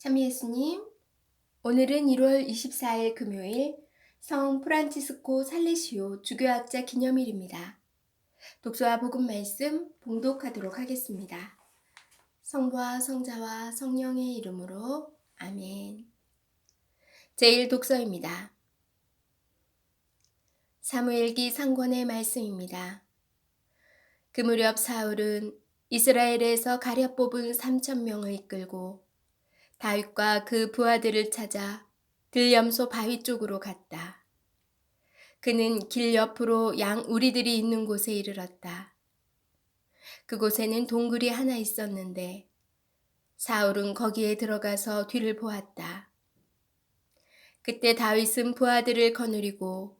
참미 예수님, 오늘은 1월 24일 금요일 성 프란치스코 살레시오 주교학자 기념일입니다. 독서와 복음 말씀 봉독하도록 하겠습니다. 성부와 성자와 성령의 이름으로 아멘. 제1 독서입니다. 사무엘기 상권의 말씀입니다. 그 무렵 사울은 이스라엘에서 가려 뽑은 3천 명을 이끌고 다윗과 그 부하들을 찾아 들염소 바위 쪽으로 갔다. 그는 길 옆으로 양 우리들이 있는 곳에 이르렀다. 그곳에는 동굴이 하나 있었는데 사울은 거기에 들어가서 뒤를 보았다. 그때 다윗은 부하들을 거느리고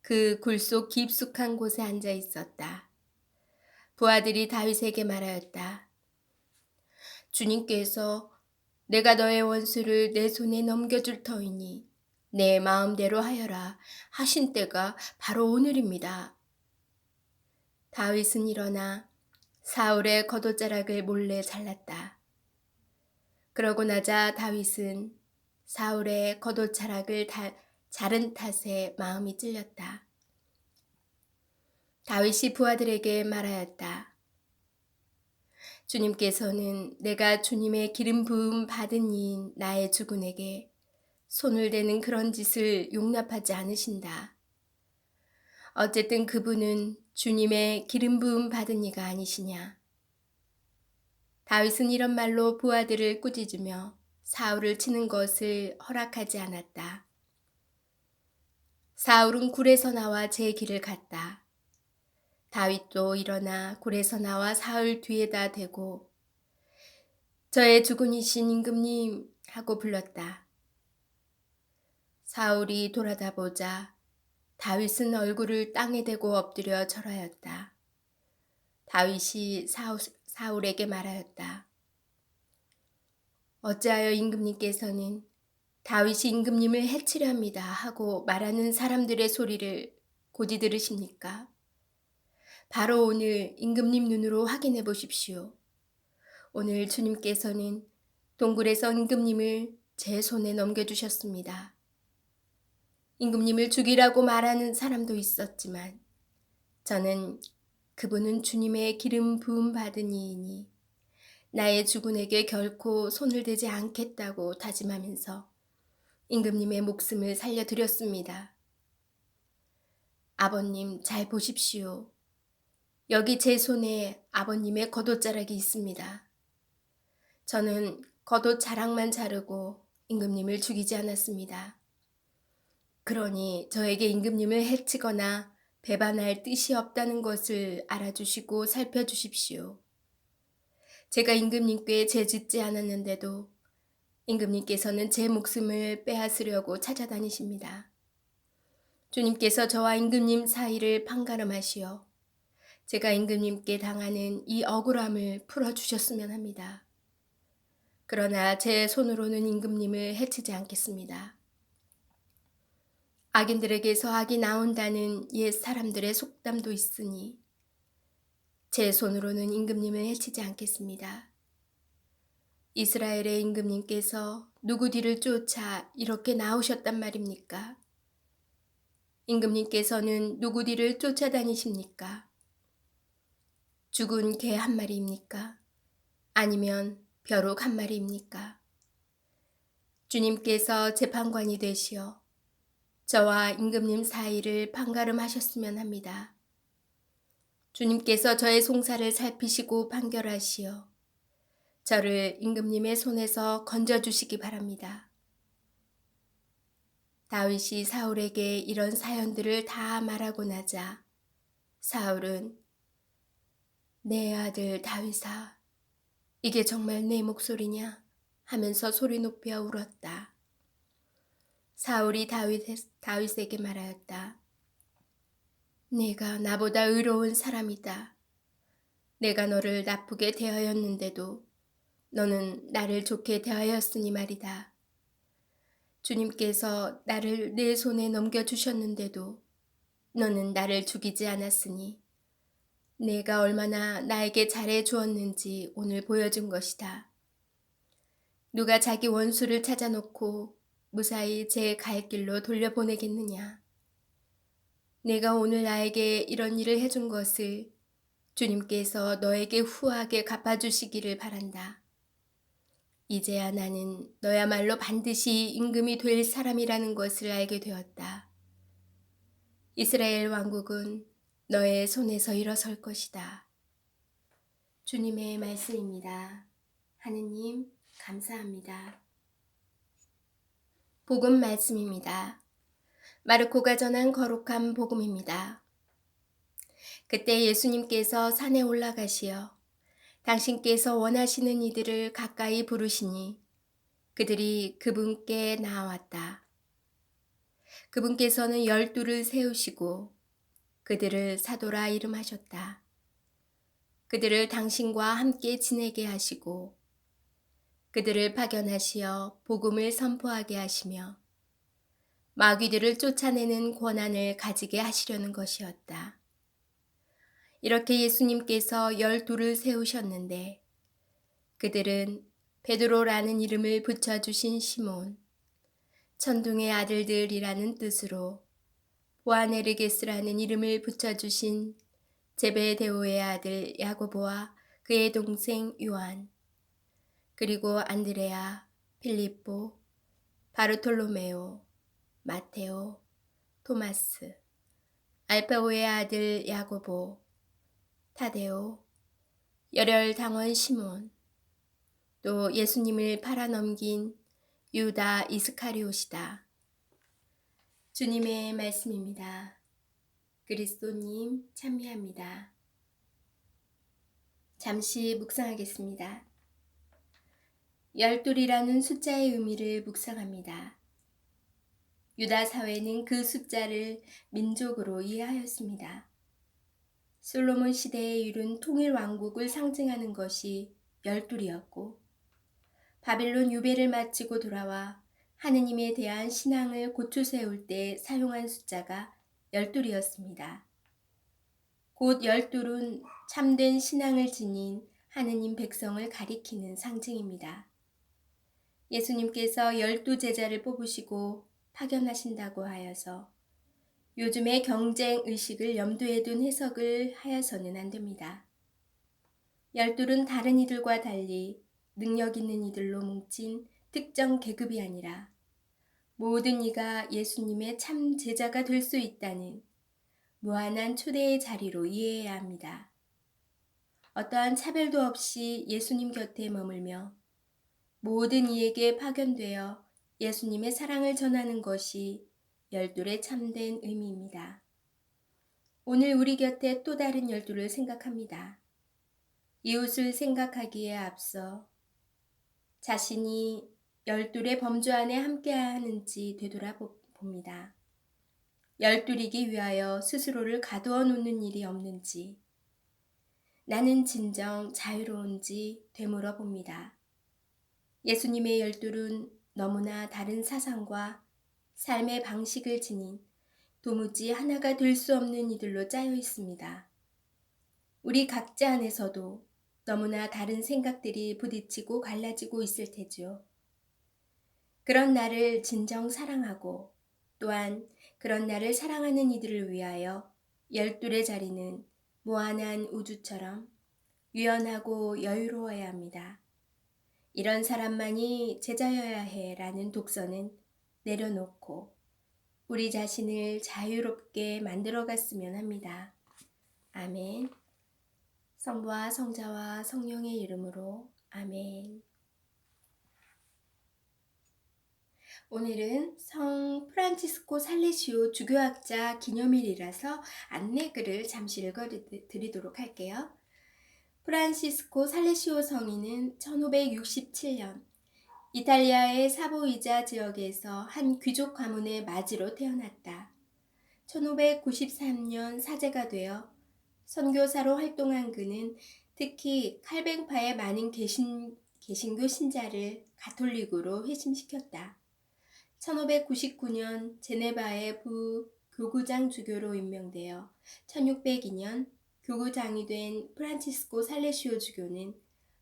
그 굴속 깊숙한 곳에 앉아 있었다. 부하들이 다윗에게 말하였다. 주님께서 내가 너의 원수를 내 손에 넘겨줄 터이니 내 마음대로 하여라 하신 때가 바로 오늘입니다. 다윗은 일어나 사울의 겉옷자락을 몰래 잘랐다. 그러고 나자 다윗은 사울의 겉옷자락을 다, 자른 탓에 마음이 찔렸다. 다윗이 부하들에게 말하였다. 주님께서는 내가 주님의 기름 부음 받은 이인 나의 주군에게 손을 대는 그런 짓을 용납하지 않으신다. 어쨌든 그분은 주님의 기름 부음 받은 이가 아니시냐. 다윗은 이런 말로 부하들을 꾸짖으며 사울을 치는 것을 허락하지 않았다. 사울은 굴에서 나와 제 길을 갔다. 다윗도 일어나 굴에서 나와 사울 뒤에다 대고 저의 주군이신 임금님 하고 불렀다. 사울이 돌아다 보자 다윗은 얼굴을 땅에 대고 엎드려 절하였다. 다윗이 사울, 사울에게 말하였다. 어찌하여 임금님께서는 다윗이 임금님을 해치려 합니다 하고 말하는 사람들의 소리를 고지 들으십니까? 바로 오늘 임금님 눈으로 확인해 보십시오. 오늘 주님께서는 동굴에서 임금님을 제 손에 넘겨주셨습니다. 임금님을 죽이라고 말하는 사람도 있었지만 저는 그분은 주님의 기름 부음 받은 이이니 나의 주군에게 결코 손을 대지 않겠다고 다짐하면서 임금님의 목숨을 살려드렸습니다. 아버님 잘 보십시오. 여기 제 손에 아버님의 겉옷자락이 있습니다. 저는 겉옷 자락만 자르고 임금님을 죽이지 않았습니다. 그러니 저에게 임금님을 해치거나 배반할 뜻이 없다는 것을 알아주시고 살펴주십시오. 제가 임금님께 죄짓지 않았는데도 임금님께서는 제 목숨을 빼앗으려고 찾아다니십니다. 주님께서 저와 임금님 사이를 판가름하시어 제가 임금님께 당하는 이 억울함을 풀어주셨으면 합니다. 그러나 제 손으로는 임금님을 해치지 않겠습니다. 악인들에게서 악이 나온다는 옛 사람들의 속담도 있으니 제 손으로는 임금님을 해치지 않겠습니다. 이스라엘의 임금님께서 누구 뒤를 쫓아 이렇게 나오셨단 말입니까? 임금님께서는 누구 뒤를 쫓아다니십니까? 죽은 개 한 마리입니까? 아니면 벼룩 한 마리입니까? 주님께서 재판관이 되시어 저와 임금님 사이를 판가름하셨으면 합니다. 주님께서 저의 송사를 살피시고 판결하시어 저를 임금님의 손에서 건져주시기 바랍니다. 다윗이 사울에게 이런 사연들을 다 말하고 나자 사울은 내 아들 다윗아, 이게 정말 내 목소리냐? 하면서 소리 높여 울었다. 사울이 다윗, 다윗에게 말하였다. 내가 나보다 의로운 사람이다. 내가 너를 나쁘게 대하였는데도 너는 나를 좋게 대하였으니 말이다. 주님께서 나를 내 손에 넘겨주셨는데도 너는 나를 죽이지 않았으니 내가 얼마나 나에게 잘해 주었는지 오늘 보여준 것이다. 누가 자기 원수를 찾아놓고 무사히 제 갈 길로 돌려보내겠느냐. 내가 오늘 나에게 이런 일을 해준 것을 주님께서 너에게 후하게 갚아주시기를 바란다. 이제야 나는 너야말로 반드시 임금이 될 사람이라는 것을 알게 되었다. 이스라엘 왕국은 너의 손에서 일어설 것이다. 주님의 말씀입니다. 하느님, 감사합니다. 복음 말씀입니다. 마르코가 전한 거룩한 복음입니다. 그때 예수님께서 산에 올라가시어 당신께서 원하시는 이들을 가까이 부르시니 그들이 그분께 나왔다. 그분께서는 열두를 세우시고 그들을 사도라 이름하셨다. 그들을 당신과 함께 지내게 하시고 그들을 파견하시어 복음을 선포하게 하시며 마귀들을 쫓아내는 권한을 가지게 하시려는 것이었다. 이렇게 예수님께서 열두를 세우셨는데 그들은 베드로라는 이름을 붙여주신 시몬, 천둥의 아들들이라는 뜻으로 보아네르게스라는 이름을 붙여주신 제베데오의 아들 야고보와 그의 동생 요한, 그리고 안드레아, 필리포, 바르톨로메오, 마테오, 토마스, 알파오의 아들 야고보, 타데오, 열혈 당원 시몬, 또 예수님을 팔아넘긴 유다 이스카리옷이다. 주님의 말씀입니다. 그리스도님 참미합니다. 잠시 묵상하겠습니다. 열둘이라는 숫자의 의미를 묵상합니다. 유다 사회는 그 숫자를 민족으로 이해하였습니다. 솔로몬 시대에 이룬 통일 왕국을 상징하는 것이 열둘이었고 바빌론 유배를 마치고 돌아와 하느님에 대한 신앙을 고추 세울 때 사용한 숫자가 열둘이었습니다. 곧 열둘은 참된 신앙을 지닌 하느님 백성을 가리키는 상징입니다. 예수님께서 열두 제자를 뽑으시고 파견하신다고 하여서 요즘의 경쟁 의식을 염두에 둔 해석을 하여서는 안 됩니다. 열둘은 다른 이들과 달리 능력 있는 이들로 뭉친 특정 계급이 아니라 모든 이가 예수님의 참 제자가 될 수 있다는 무한한 초대의 자리로 이해해야 합니다. 어떠한 차별도 없이 예수님 곁에 머물며 모든 이에게 파견되어 예수님의 사랑을 전하는 것이 열둘의 참된 의미입니다. 오늘 우리 곁에 또 다른 열둘을 생각합니다. 이웃을 생각하기에 앞서 자신이 열둘의 범주 안에 함께 하는지 되돌아봅니다. 열둘이기 위하여 스스로를 가두어 놓는 일이 없는지, 나는 진정 자유로운지 되물어 봅니다. 예수님의 열둘은 너무나 다른 사상과 삶의 방식을 지닌 도무지 하나가 될 수 없는 이들로 짜여 있습니다. 우리 각자 안에서도 너무나 다른 생각들이 부딪히고 갈라지고 있을 테죠. 그런 나를 진정 사랑하고 또한 그런 나를 사랑하는 이들을 위하여 열둘의 자리는 무한한 우주처럼 유연하고 여유로워야 합니다. 이런 사람만이 제자여야 해 라는 독서는 내려놓고 우리 자신을 자유롭게 만들어 갔으면 합니다. 아멘. 성부와 성자와 성령의 이름으로 아멘. 오늘은 성 프란치스코 살레시오 주교학자 기념일이라서 안내글을 잠시 읽어드리도록 할게요. 프란시스코 살레시오 성인은 1567년 이탈리아의 사보이자 지역에서 한 귀족 가문의 마지로 태어났다. 1593년 사제가 되어 선교사로 활동한 그는 특히 칼뱅파의 많은 개신, 개신교 신자를 가톨릭으로 회심시켰다. 1599년 제네바의 부 교구장 주교로 임명되어 1602년 교구장이 된 프란치스코 살레시오 주교는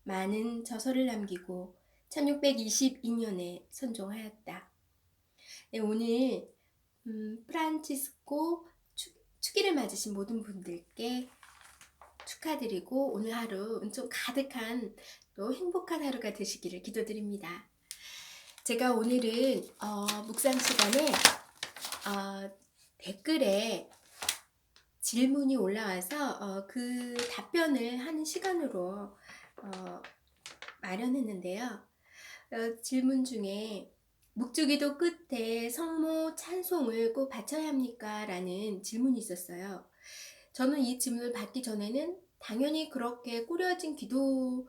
많은 저서를 남기고 1622년에 선종하였다. 네, 오늘 음, 프란치스코 축, 축일을 맞으신 모든 분들께 축하드리고 오늘 하루 은총 가득한 또 행복한 하루가 되시기를 기도드립니다. 제가 오늘은 어, 묵상 시간에 어, 댓글에 질문이 올라와서 어, 그 답변을 하는 시간으로 어, 마련했는데요. 어, 질문 중에 묵주기도 끝에 성모 찬송을 꼭 바쳐야 합니까? 라는 질문이 있었어요. 저는 이 질문을 받기 전에는 당연히 그렇게 꾸려진 기도,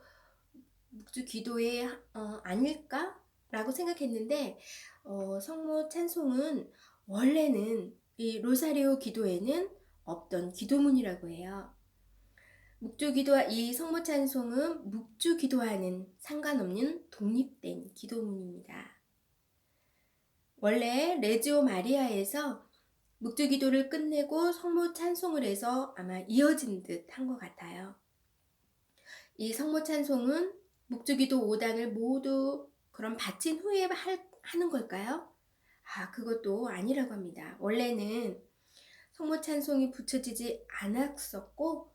묵주 기도에 어, 아닐까? 라고 생각했는데, 어, 성모 찬송은 원래는 이 로사리오 기도에는 없던 기도문이라고 해요. 묵주 기도와 이 성모 찬송은 묵주 기도와는 상관없는 독립된 기도문입니다. 원래 레지오 마리아에서 묵주 기도를 끝내고 성모 찬송을 해서 아마 이어진 듯 한 것 같아요. 이 성모 찬송은 묵주 기도 5단을 모두 그럼 바친 후에 할, 하는 걸까요? 아, 그것도 아니라고 합니다. 원래는 성모 찬송이 붙여지지 않았었고,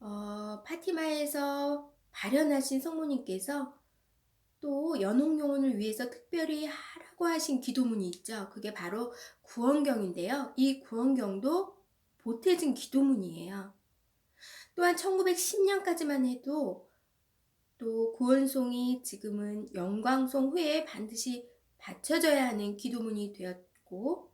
어, 파티마에서 발현하신 성모님께서 또 연옥 영혼을 위해서 특별히 하라고 하신 기도문이 있죠. 그게 바로 구원경인데요. 이 구원경도 보태진 기도문이에요. 또한 1910년까지만 해도 또 구원송이 지금은 영광송 후에 반드시 바쳐져야 하는 기도문이 되었고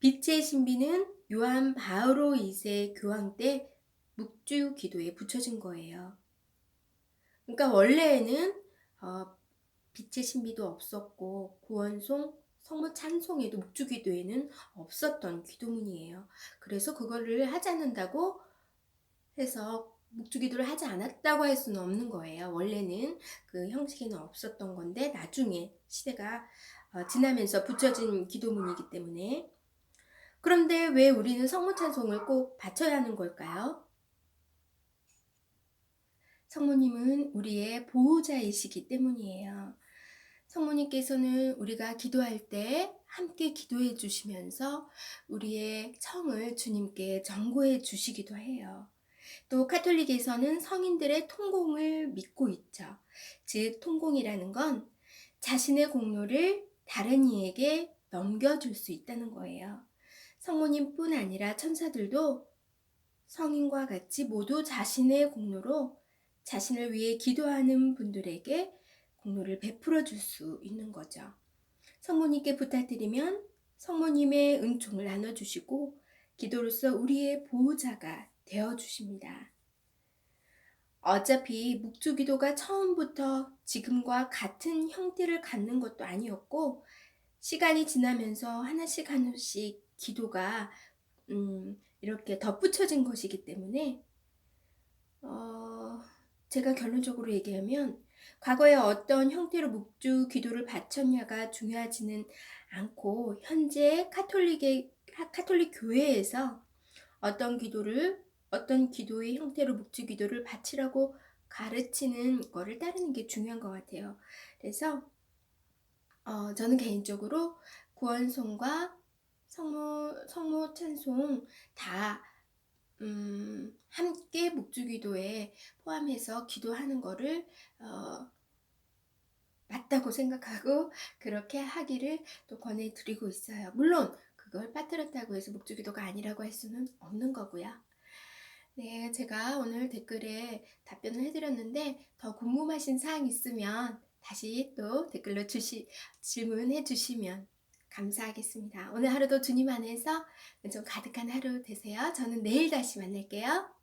빛의 신비는 요한 바오로 2세 교황 때 묵주 기도에 붙여진 거예요. 그러니까 원래는 어, 빛의 신비도 없었고 구원송, 성모 찬송에도 묵주 기도에는 없었던 기도문이에요. 그래서 그거를 하지 않는다고 해서 묵주 기도를 하지 않았다고 할 수는 없는 거예요. 원래는 그 형식에는 없었던 건데 나중에 시대가 어, 지나면서 붙여진 기도문이기 때문에 그런데 왜 우리는 성모 찬송을 꼭 바쳐야 하는 걸까요? 성모님은 우리의 보호자이시기 때문이에요. 성모님께서는 우리가 기도할 때 함께 기도해 주시면서 우리의 청을 주님께 전고해 주시기도 해요. 또 카톨릭에서는 성인들의 통공을 믿고 있죠. 즉, 통공이라는 건 자신의 공로를 다른 이에게 넘겨줄 수 있다는 거예요. 성모님뿐 아니라 천사들도 성인과 같이 모두 자신의 공로로 자신을 위해 기도하는 분들에게 공로를 베풀어 줄 수 있는 거죠. 성모님께 부탁드리면 성모님의 은총을 나눠주시고 기도로서 우리의 보호자가 되어 주십니다. 어차피 묵주 기도가 처음부터 지금과 같은 형태를 갖는 것도 아니었고 시간이 지나면서 하나씩 하나씩 기도가 음, 이렇게 덧붙여진 것이기 때문에 어, 제가 결론적으로 얘기하면 과거에 어떤 형태로 묵주 기도를 바쳤냐가 중요하지는 않고 현재 카톨릭의 카톨릭 교회에서 어떤 기도를 어떤 기도의 형태로 묵주 기도를 바치라고 가르치는 거를 따르는 게 중요한 것 같아요. 그래서 어, 저는 개인적으로 구원송과 성모 성모 찬송 다 음, 함께 묵주기도에 포함해서 기도하는 거를 어, 맞다고 생각하고 그렇게 하기를 또 권해드리고 있어요. 물론 그걸 빠뜨렸다고 해서 묵주기도가 아니라고 할 수는 없는 거고요. 네, 제가 오늘 댓글에 답변을 해드렸는데 더 궁금하신 사항 있으면 다시 또 댓글로 주시, 질문해 주시면 감사하겠습니다. 오늘 하루도 주님 안에서 좀 가득한 하루 되세요. 저는 내일 다시 만날게요.